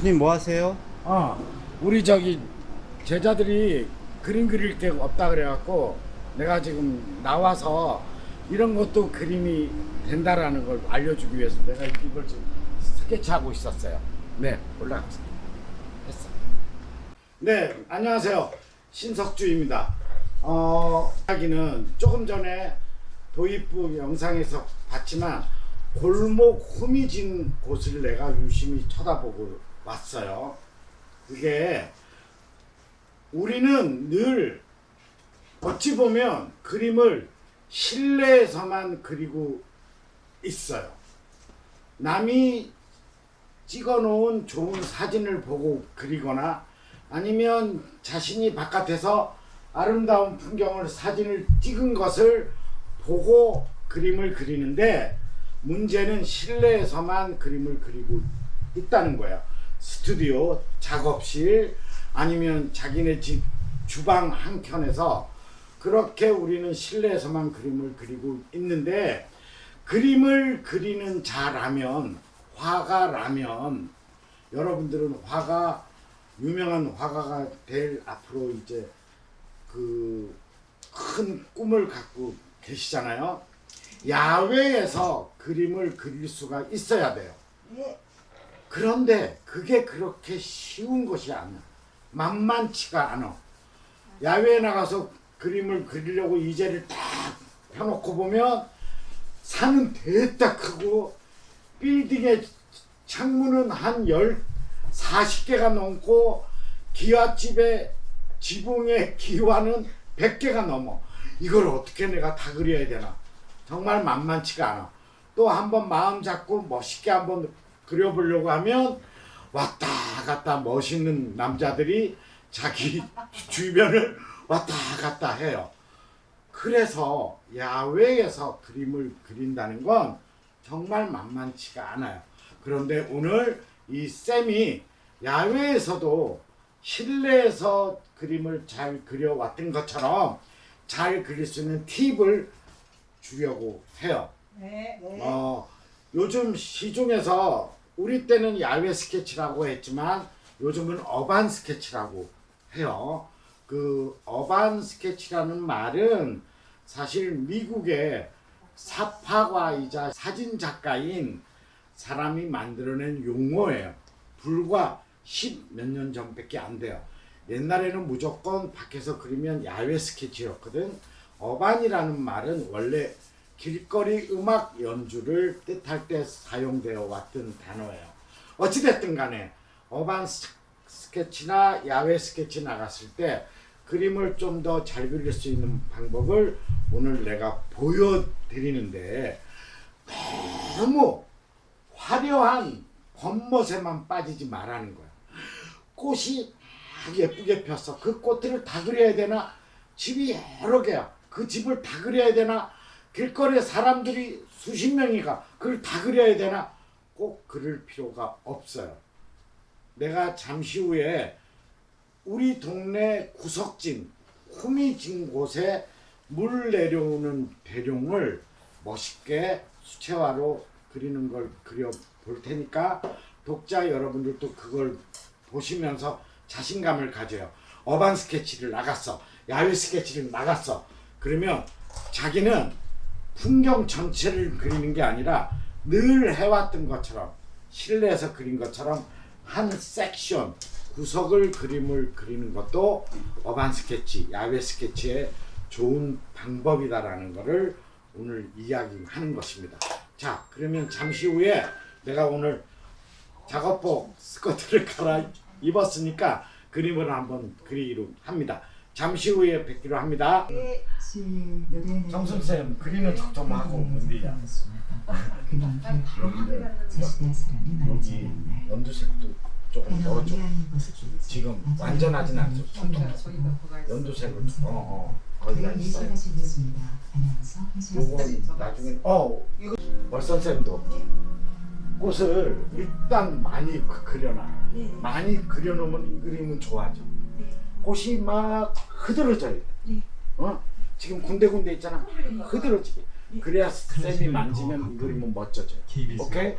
교수님 뭐 하세요? 어, 우리 저기 제자들이 그림 그릴 데가 없다 그래갖고 내가 지금 나와서 이런 것도 그림이 된다라는 걸 알려주기 위해서 내가 이걸 지금 스케치하고 있었어요. 네. 했어. 네, 안녕하세요. 신석주입니다. 어, 이야기는 조금 전에 도입부 영상에서 봤지만 골목 후미진 곳을 내가 유심히 쳐다보고 왔어요. 그게 우리는 늘 어찌 보면 그림을 실내에서만 그리고 있어요. 남이 찍어 놓은 좋은 사진을 보고 그리거나 아니면 자신이 바깥에서 아름다운 풍경을 사진을 찍은 것을 보고 그림을 그리는데 문제는 실내에서만 그림을 그리고 있다는 거예요. 스튜디오, 작업실, 아니면 자기네 집 주방 한켠에서 그렇게 우리는 실내에서만 그림을 그리고 있는데 그림을 그리는 자라면 화가라면 여러분들은 화가 유명한 화가가 될 앞으로 이제 그 큰 꿈을 갖고 계시잖아요. 야외에서 그림을 그릴 수가 있어야 돼요. 그런데 그게 그렇게 쉬운 것이 아니야. 만만치가 않아. 야외에 나가서 그림을 그리려고 이제를 딱 펴놓고 보면 산은 대딱 크고 빌딩의 창문은 한 열, 40개가 넘고 기와집의 지붕의 기와는 100개가 넘어. 이걸 어떻게 내가 다 그려야 되나. 정말 만만치가 않아. 또 한번 마음 잡고 멋있게 한번 그려보려고 하면 왔다 갔다 멋있는 남자들이 자기 주변을 왔다 갔다 해요. 그래서 야외에서 그림을 그린다는 건 정말 만만치가 않아요. 그런데 오늘 이 쌤이 야외에서도 실내에서 그림을 잘 그려왔던 것처럼 잘 그릴 수 있는 팁을 주려고 해요. 네. 어, 요즘 시중에서 우리 때는 야외 스케치라고 했지만 요즘은 어반 스케치라고 해요. 그 어반 스케치라는 말은 사실 미국의 사파과이자 사진 작가인 사람이 만들어낸 용어예요. 불과 10몇년 전밖에 안 돼요. 옛날에는 무조건 밖에서 그리면 야외 스케치였거든. 어반이라는 말은 원래 길거리 음악 연주를 뜻할 때 사용되어 왔던 단어예요. 어찌됐든 간에 어반 스- 스케치나 야외 스케치 나갔을 때 그림을 좀 더 잘 그릴 수 있는 방법을 오늘 내가 보여드리는데 너무 화려한 겉멋에만 빠지지 말라는 거야. 꽃이 막 예쁘게 폈어. 그 꽃들을 다 그려야 되나? 집이 여러 개야. 그 집을 다 그려야 되나? 길거리에 사람들이 수십 명이 가. 그걸 다 그려야 되나? 꼭 그릴 필요가 없어요. 내가 잠시 후에 우리 동네 구석진, 후미진 곳에 물 내려오는 대룡을 멋있게 수채화로 그리는 걸 그려 볼 테니까 독자 여러분들도 그걸 보시면서 자신감을 가져요. 어반 스케치를 나갔어. 야외 스케치를 나갔어. 그러면 자기는 풍경 전체를 그리는 게 아니라 늘 해왔던 것처럼 실내에서 그린 것처럼 한 섹션 구석을 그림을 그리는 것도 어반 스케치, 야외 스케치의 좋은 방법이다라는 것을 오늘 이야기하는 것입니다. 자, 그러면 잠시 후에 내가 오늘 작업복 스커트를 갈아 입었으니까 그림을 한번 그리기로 합니다. 잠시 후에 뵙기로 합니다. 정선생 그리는 척좀 하고 문디야. 여기 연두색도 조금 넣어줘. 지금 완전하진 않죠. 퉁퉁. 연두색을 어, 어 거기가 있어. 요거 나중에 어 이거 월선쌤도 꽃을 일단 많이 그- 그려놔. 네. 많이 그려놓으면 이 그림은 좋아져. 네. 꽃이 막 흐드러져요. 네. 어? 지금 군데군데 있잖아. 흐드러지게. 그래야 쌤이 만지면 이 그림은 멋져져요. 오케이?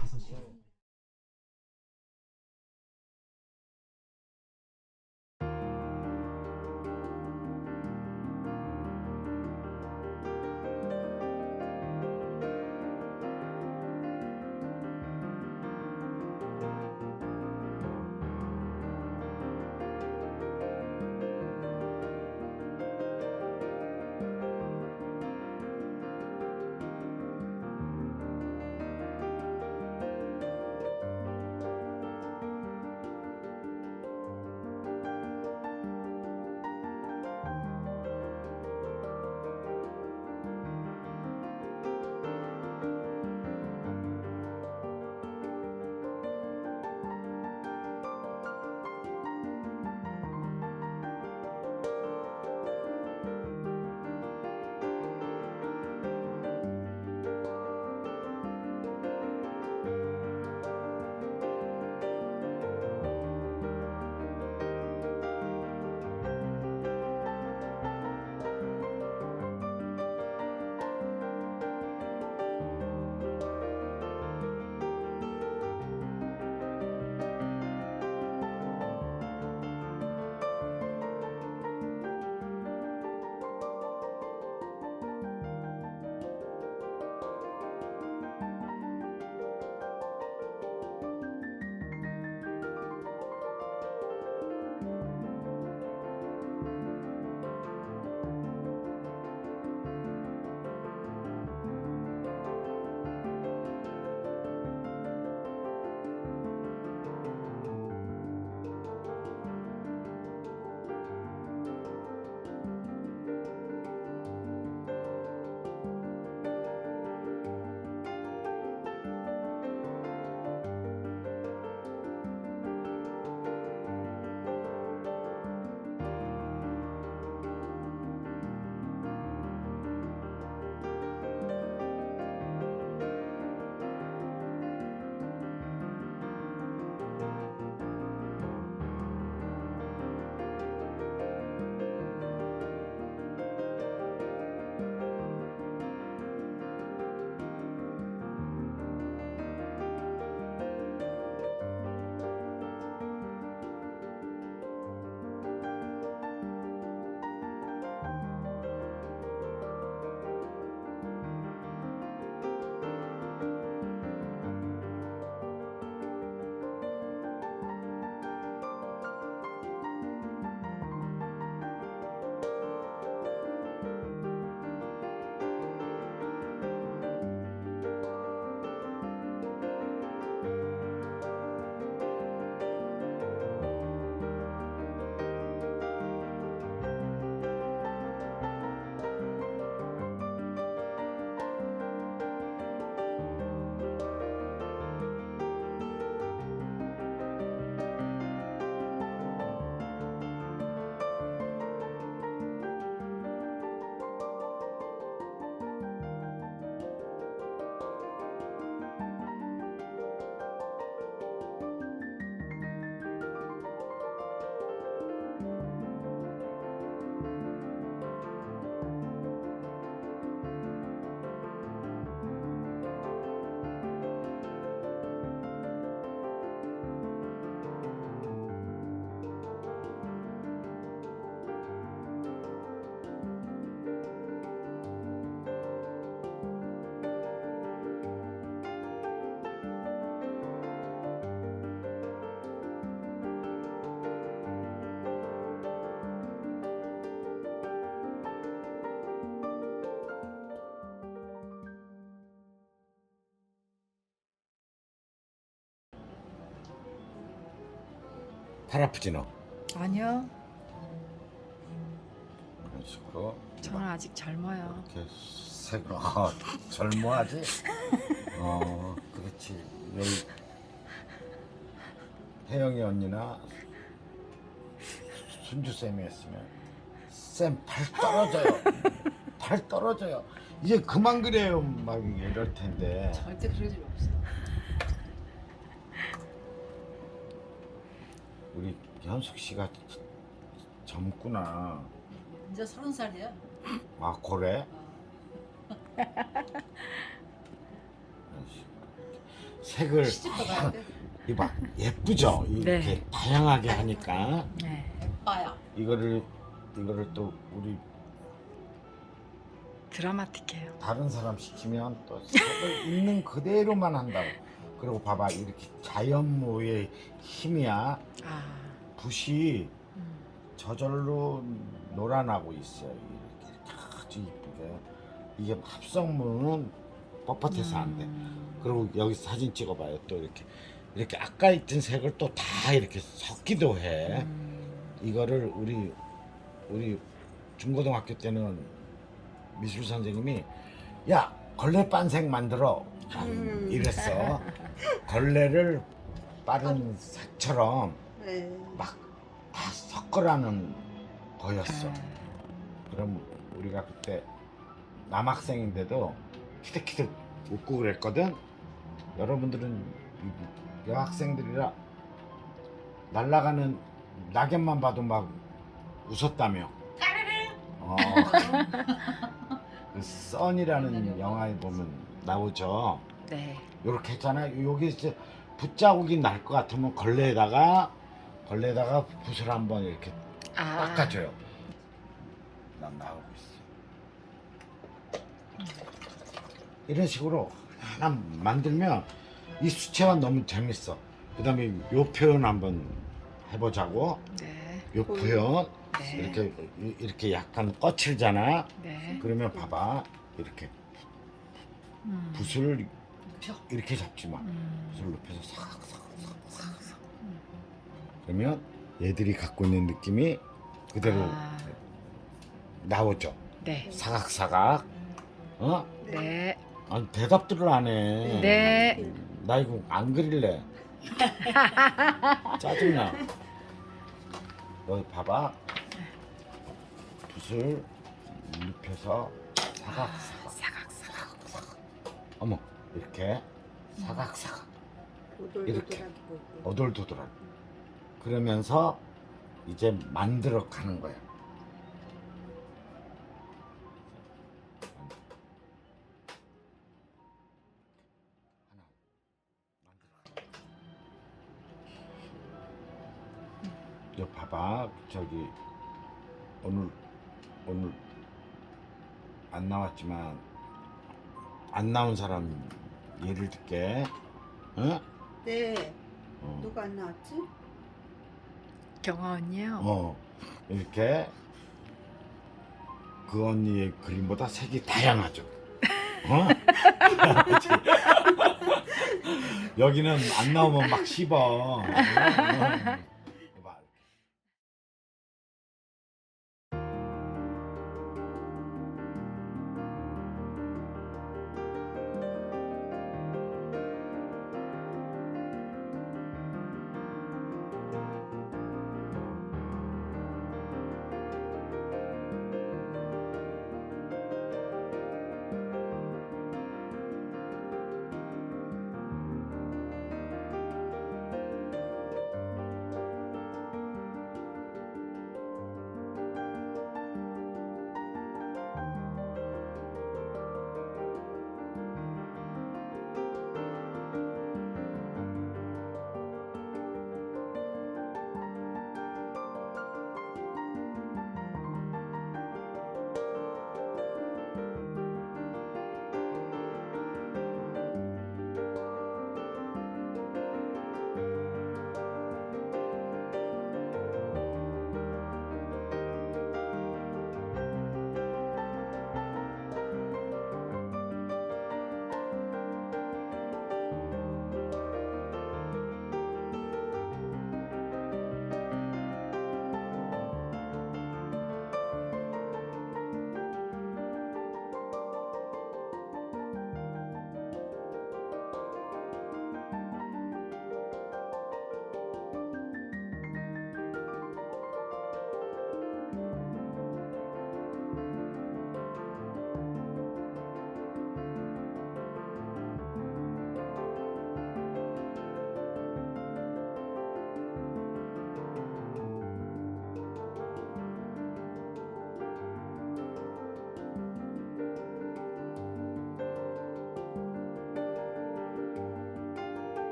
팔 아프지 너? 아니요. 그런 식으로 저는 아직 젊어요. 이렇게 색 아, 젊어하지? 어 그렇지 여기 혜영이 언니나 순주 쌤이 했으면 쌤 팔 떨어져요 팔 떨어져요 이제 그만 그래요 막 이럴 텐데 절대 그럴 일 없어요. 우리 현숙 씨가 젊구나. 이제 서른 살이야. 아 그래? 색을 시집도 가야 돼. 이봐 예쁘죠? 이렇게 네. 다양하게 하니까 네. 빠야. 이거를 이거를 또 우리 드라마틱해요. 다른 사람 시키면 또 색을 있는 그대로만 한다고. 그리고 봐봐 이렇게 자연모의 힘이야. 아. 붓이 음. 저절로 놀아나고 있어요. 이렇게 아주 이쁘게. 이게 합성물은 뻣뻣해서 안 돼. 음. 그리고 여기 사진 찍어봐요. 또 이렇게 이렇게 아까 있던 색을 또 다 이렇게 섞기도 해. 음. 이거를 우리 우리 중고등학교 때는 미술 선생님이 야 걸레 빤색 만들어 음. 이랬어. 걸레를 빠른 색처럼 네. 막 다 섞으라는 거였어. 아. 그럼 우리가 그때 남학생인데도 키득키득 웃고 그랬거든. 여러분들은 이- 여학생들이라 날아가는 낙엽만 봐도 막 웃었다며. 어. 그 써니라는 영화에 보면 나오죠. 네. 요렇게 했잖아. 여기 이제 붓자국이 날 것 같으면 걸레에다가 걸레에다가 붓을 한번 이렇게 아. 닦아줘요. 난 나오고 있어. 이런 식으로 하나 만들면 이 수채화 너무 재밌어. 그다음에 요 표현 한번 해보자고. 네. 요 표현 네. 이렇게 이- 이렇게 약간 거칠잖아. 네. 그러면 봐봐 이렇게 음. 붓을 펴. 이렇게 잡지 마. 음. 붓을 높여서 사각사각사각. 그러면 얘들이 갖고 있는 느낌이 그대로 아. 나오죠. 네. 사각사각. 어? 네. 아니 대답들을 안 해. 네. 나 이거 안 그릴래. 짜증나. 여기 봐봐. 붓을 눕혀서 사각 사각. 사각 사각. 어머 이렇게 사각사각. 이렇게. 오돌도돌하게. 그러면서 이제 만들어 가는 거야. 여 봐봐 저기 오늘 오늘 안 나왔지만 안 나온 사람 예를 들게, 응? 네. 어. 누가 안 나왔지? 경아 언니요. 어 이렇게 그 언니의 그림보다 색이 다양하죠. 어? 여기는 안 나오면 막 씹어. 어, 어.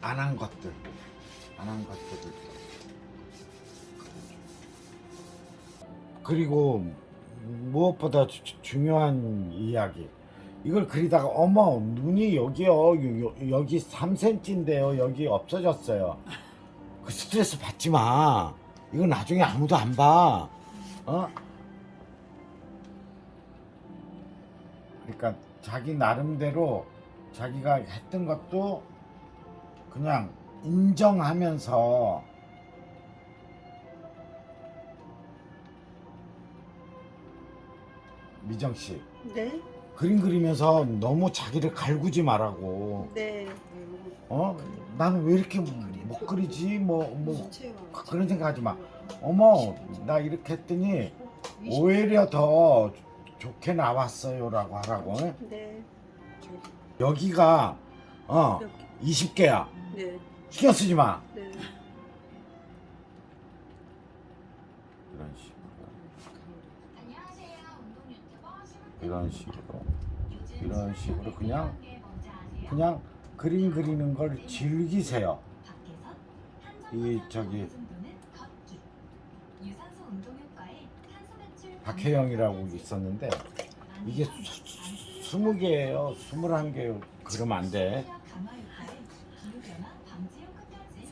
안 한 것들 안 한 것들을 그리고 무엇보다 주- 주- 중요한 이야기. 이걸 그리다가 어머 눈이 여기요. 요- 여 기 3cm인데요. 여기 없어졌어요. 그 스트레스 받지 마. 이거 나중에 아무도 안봐. 어? 그러니까 자기 나름대로 자기가 했던 것도 그냥 인정하면서 미정 씨 네. 그림 그리면서 너무 자기를 갈구지 말라고 네. 어 나는 왜 이렇게 못 그리지 뭐뭐 뭐. 그런 생각하지 마 어머 나 이렇게 했더니 오히려 더 좋게 나왔어요라고 하라고 응? 네. 여기가 어. 20개야. 네. 신경 쓰지 마. 네. 이런 식으로. 이런 식으로. 이런 식으로 그냥 그냥 그림 그리는 걸 즐기세요. 이 저기 박혜영이라고 있었는데 이게 스무 개예요. 스물한 개요. 그러면 안 돼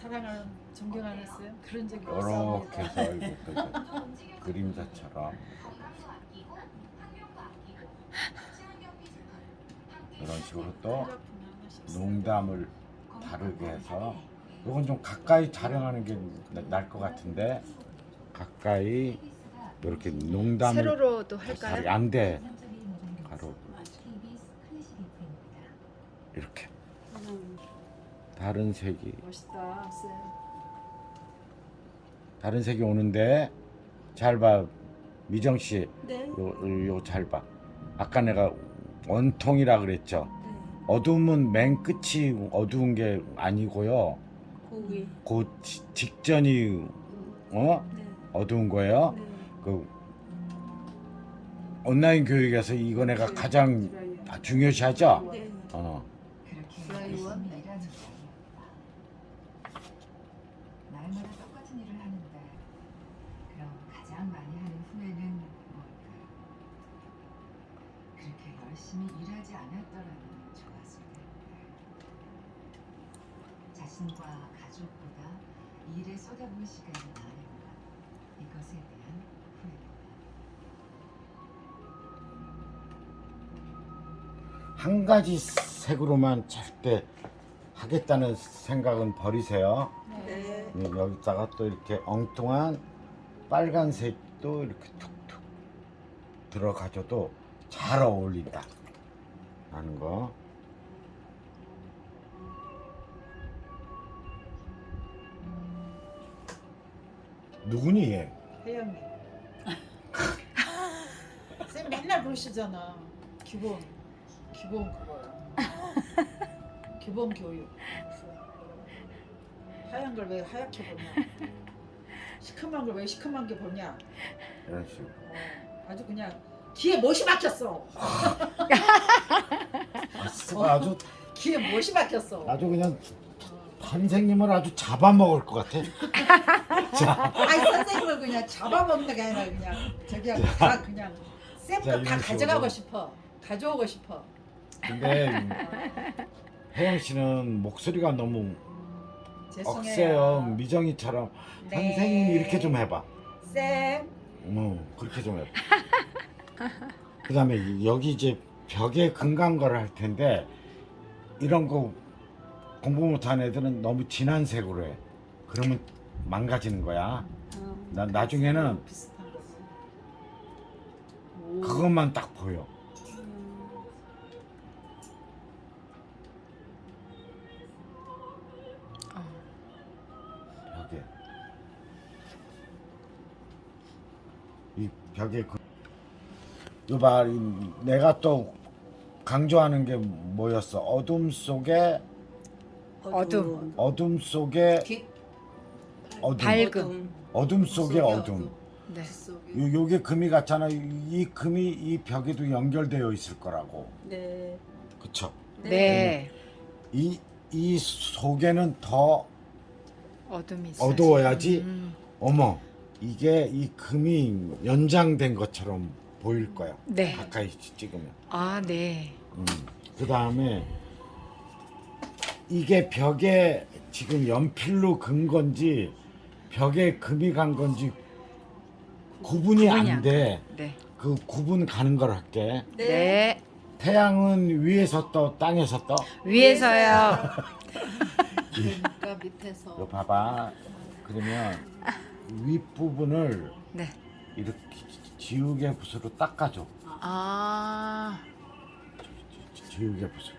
사랑하는 존경하셨어요? 그런 적이. 이렇게 해서 이렇게 그림자처럼 이런 식으로 또 농담을 다르게 해서 이건 좀 가까이 촬영하는 게날것 같은데 가까이 이렇게 농담을 세로로도 할까요? 안돼 가로 이렇게 음. 다른 색이 멋있다, 쌤. 다른 색이 오는데 잘 봐 미정 씨 네. 요잘 봐. 아까 내가 원통이라 그랬죠. 네. 어둠은 맨 끝이 어두운 게 아니고요. 고기. 그 지- 직전이 어 네. 어두운 거예요. 네. 그 온라인 교육에서 이거 내가 가장 아, 중요시하죠. 네. 어 드라이원. 날마다 똑같은 일을 하는데 그럼 가장 많이 하는 후회는 뭘까? 그렇게 열심히 일하지 않았더라면 좋았을 텐데 자신과 가족보다 일에 쏟아부은 시간이 많은가 이것에 대한 후회다 한 가지 색으로만 절대 하겠다는 생각은 버리세요. 네. 음, 여기다가 또 이렇게 엉뚱한 빨간색도 이렇게 툭툭 들어가줘도 잘 어울린다 하는 거 누구니 얘? 혜영이. 쌤 맨날 그러시잖아. 기본, 기본 그거야. 기본 교육. 하얀 걸 왜 하얗게 보냐? 시커먼 걸왜 시커먼 게 보냐? 이런 식으로 어, 아주 그냥 귀에 못이 막혔어. 아, 아주 귀에 못이 막혔어. 아주 그냥 어. 선생님을 아주 잡아먹을 것 같아 자 아니 선생님을 그냥 잡아먹는 게 아니라 그냥 저기 다 그냥 쌤 자, 거다 이런 가져가고 식으로. 싶어. 가져오고 싶어. 근데 혜영 씨는 목소리가 너무 죄송해요. 억세요 미정이처럼 네. 선생님 이렇게 좀 해봐 쌤. 어 그렇게 좀 해봐 그 다음에 여기 이제 벽에 금강거를 할 텐데 이런 거 공부 못하는 애들은 너무 진한 색으로 해 그러면 망가지는 거야 어. 나, 나중에는 비슷한 거. 오. 그것만 딱 보여 음. 벽에 이 벽에 그 요봐 이- 내가 또 강조하는 게 뭐였어 어둠 속에 어둠. 어둠 속에 기- 어둠 밝음. 어둠 속에 어둠 네. 속에. 요, 요게 금이 같잖아 이, 이 금이 이 벽에도 연결되어 있을 거라고 네. 그쵸 네. 이이 속에는 더 어둠이 있어. 어두워야지 음. 어머 이게 이 금이 연장된 것처럼 보일 거야. 네. 가까이 찍으면. 아, 네. 음. 그 다음에 이게 벽에 지금 연필로 근 건지 벽에 금이 간 건지 구분이 구분이 안 안 돼. 네. 그 구분 가는 걸 할게. 네. 태양은 위에서 떠, 땅에서 떠. 위에서요. 그러니까 밑에서 이거 봐봐. 그러면 윗 부분을 네. 이렇게 지우개 붓으로 닦아줘. 아. 지- 지우개 붓으로.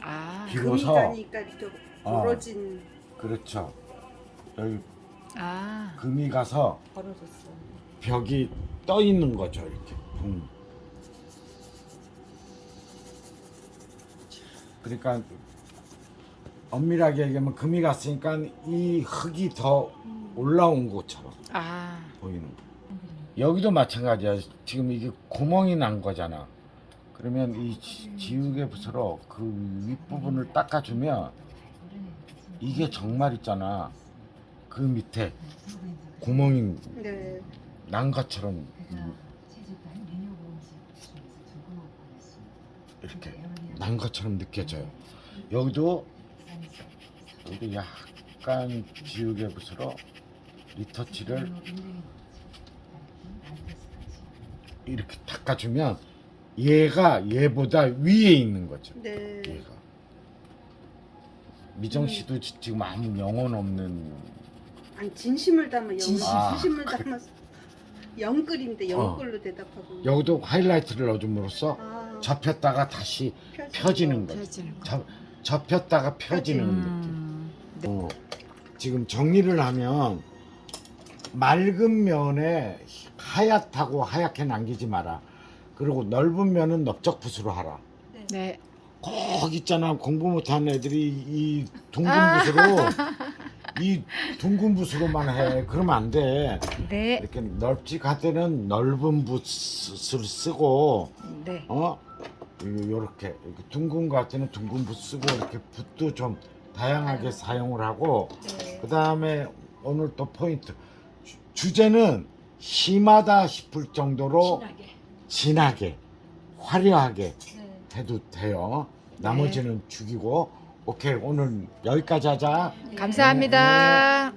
아. 비로소 금이가니까 이렇게 어. 벌어진 그렇죠. 여기 아. 금이 가서 벌어졌어. 벽이 떠 있는 거죠 이렇게 붕. 그러니까 엄밀하게 얘기하면 금이 갔으니까 이 흙이 더 올라온 것처럼 아. 보이는 거. 여기도 마찬가지야. 지금 이게 구멍이 난 거잖아. 그러면 이 지- 지우개 붓으로 그 윗부분을 닦아주면 이게 정말 있잖아. 그 밑에 구멍이 네. 난 것처럼. 이렇게 난 것처럼 느껴져요. 여기도 여기도 약간 지우개 붓으로 리터치를 이렇게 닦아주면 얘가 얘보다 위에 있는 거죠. 네. 얘가 미정 씨도 지- 지금 아무 영혼 없는 아니 진심을 담아 영 진심. 아, 진심을 담아서 영글인데 영글로 어. 대답하고. 여기도 하이라이트를 넣어줌으로써 아, 접혔다가 다시 펴지는 펴지는 거. 거죠. 펴지는 거. 접, 접혔다가 펴지는 느낌. 음. 어, 지금 정리를 하면 맑은 면에 하얗다고 하얗게 남기지 마라. 그리고 넓은 면은 넓적 붓으로 하라. 네. 꼭 있잖아 공부 못하는 애들이 이 둥근 아. 붓으로 이 둥근 붓으로만 해. 그러면 안 돼. 네. 이렇게 넓직할 때는 넓은 붓을 쓰고 네. 어 요렇게 이렇게 둥근 거 같은 때는 둥근 붓 쓰고 이렇게 붓도 좀 다양하게 사용을 하고 네. 그 다음에 오늘 또 포인트 주- 주제는 심하다 싶을 정도로 진하게. 진하게 화려하게 네. 해도 돼요. 나머지는 죽이고 오케이 오늘 여기까지 하자. 감사합니다.